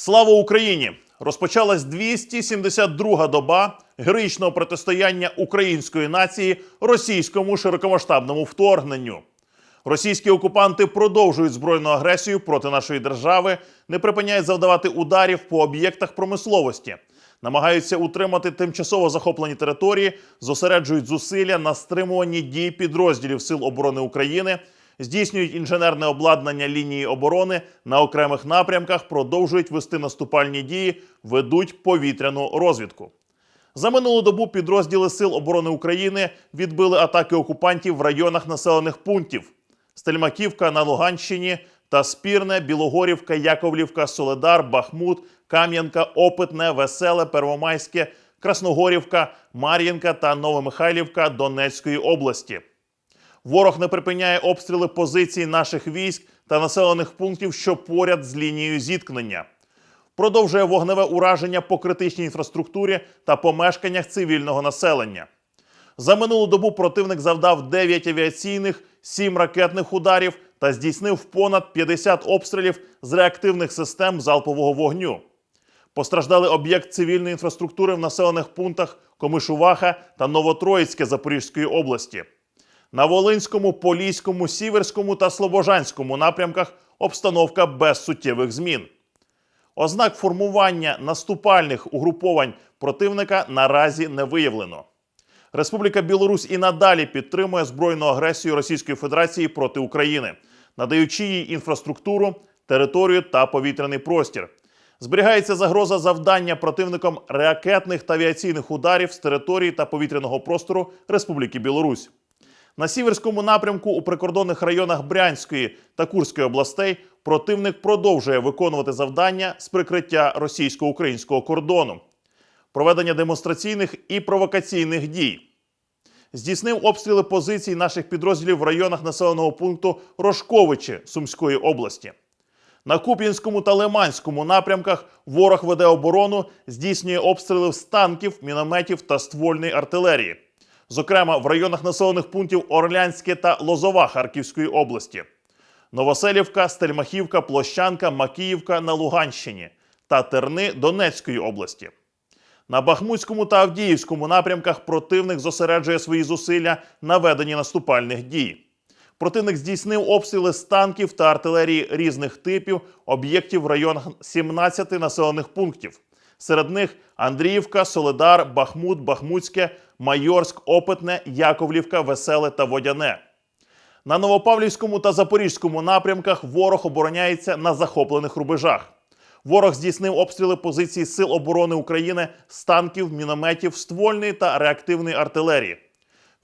Слава Україні! Розпочалась 272-га доба героїчного протистояння української нації російському широкомасштабному вторгненню. Російські окупанти продовжують збройну агресію проти нашої держави, не припиняють завдавати ударів по об'єктах промисловості, намагаються утримати тимчасово захоплені території, зосереджують зусилля на стримуванні дій підрозділів Сил оборони України, здійснюють інженерне обладнання лінії оборони на окремих напрямках, продовжують вести наступальні дії, ведуть повітряну розвідку. За минулу добу підрозділи Сил оборони України відбили атаки окупантів в районах населених пунктів: Стельмаківка на Луганщині та Спірне, Білогорівка, Яковлівка, Соледар, Бахмут, Кам'янка, Опитне, Веселе, Первомайське, Красногорівка, Мар'їнка та Новомихайлівка Донецької області. Ворог не припиняє обстріли позицій наших військ та населених пунктів, що поряд з лінією зіткнення. Продовжує вогневе ураження по критичній інфраструктурі та помешканнях цивільного населення. За минулу добу противник завдав 9 авіаційних, 7 ракетних ударів та здійснив понад 50 обстрілів з реактивних систем залпового вогню. Постраждали об'єкт цивільної інфраструктури в населених пунктах Комишуваха та Новотроїцьке Запорізької області. На Волинському, Поліському, Сіверському та Слобожанському напрямках обстановка без суттєвих змін. Ознак формування наступальних угруповань противника наразі не виявлено. Республіка Білорусь і надалі підтримує збройну агресію Російської Федерації проти України, надаючи їй інфраструктуру, територію та повітряний простір. Зберігається загроза завдання противником ракетних та авіаційних ударів з території та повітряного простору Республіки Білорусь. На сіверському напрямку у прикордонних районах Брянської та Курської областей противник продовжує виконувати завдання з прикриття російсько-українського кордону, проведення демонстраційних і провокаційних дій. Здійснив обстріли позицій наших підрозділів в районах населеного пункту Рожковичі Сумської області. На Куп'янському та Лиманському напрямках ворог веде оборону, здійснює обстріли з танків, мінометів та ствольної артилерії зокрема в районах населених пунктів Орлянське та Лозова Харківської області, Новоселівка, Стельмахівка, Площанка, Макіївка на Луганщині та Терни Донецької області. На Бахмутському та Авдіївському напрямках противник зосереджує свої зусилля на веденні наступальних дій. Противник здійснив обстріли з танків та артилерії різних типів об'єктів в районах 17 населених пунктів. Серед них Андріївка, Соледар, Бахмут, Бахмутське, Майорськ, Опитне, Яковлівка, Веселе та Водяне. На Новопавлівському та Запорізькому напрямках ворог обороняється на захоплених рубежах. Ворог здійснив обстріли позицій Сил оборони України з танків, мінометів, ствольної та реактивної артилерії.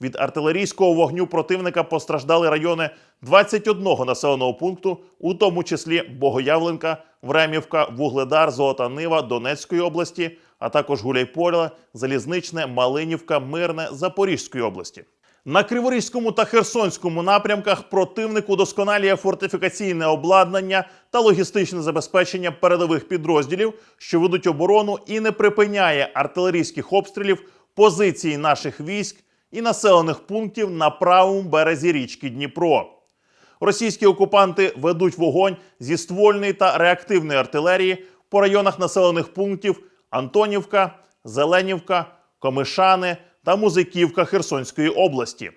Від артилерійського вогню противника постраждали райони 21 населеного пункту, у тому числі Богоявленка, Времівка, Вугледар, Золота Нива Донецької області, а також Гуляйполе, Залізничне, Малинівка, Мирне Запорізької області. На Криворізькому та Херсонському напрямках противник удосконалює фортифікаційне обладнання та логістичне забезпечення передових підрозділів, що ведуть оборону і не припиняє артилерійських обстрілів позицій наших військ і населених пунктів на правому березі річки Дніпро. Російські окупанти ведуть вогонь зі ствольної та реактивної артилерії по районах населених пунктів Антонівка, Зеленівка, Комишани та Музиківка Херсонської області.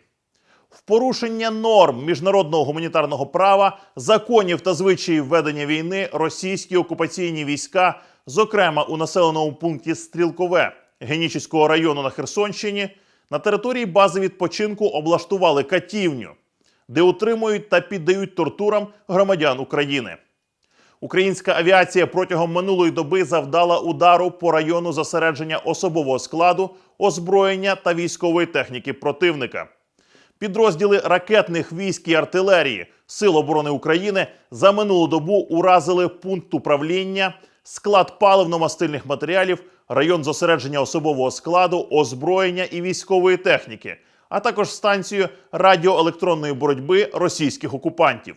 В порушення норм міжнародного гуманітарного права, законів та звичаїв ведення війни російські окупаційні війська, зокрема у населеному пункті Стрілкове Генічеського району на Херсонщині, на території бази відпочинку облаштували катівню, де утримують та піддають тортурам громадян України. Українська авіація протягом минулої доби завдала удару по району зосередження особового складу, озброєння та військової техніки противника. Підрозділи ракетних військ і артилерії Сил оборони України за минулу добу уразили пункт управління, склад паливно-мастильних матеріалів, район зосередження особового складу, озброєння і військової техніки, а також станцію радіоелектронної боротьби російських окупантів.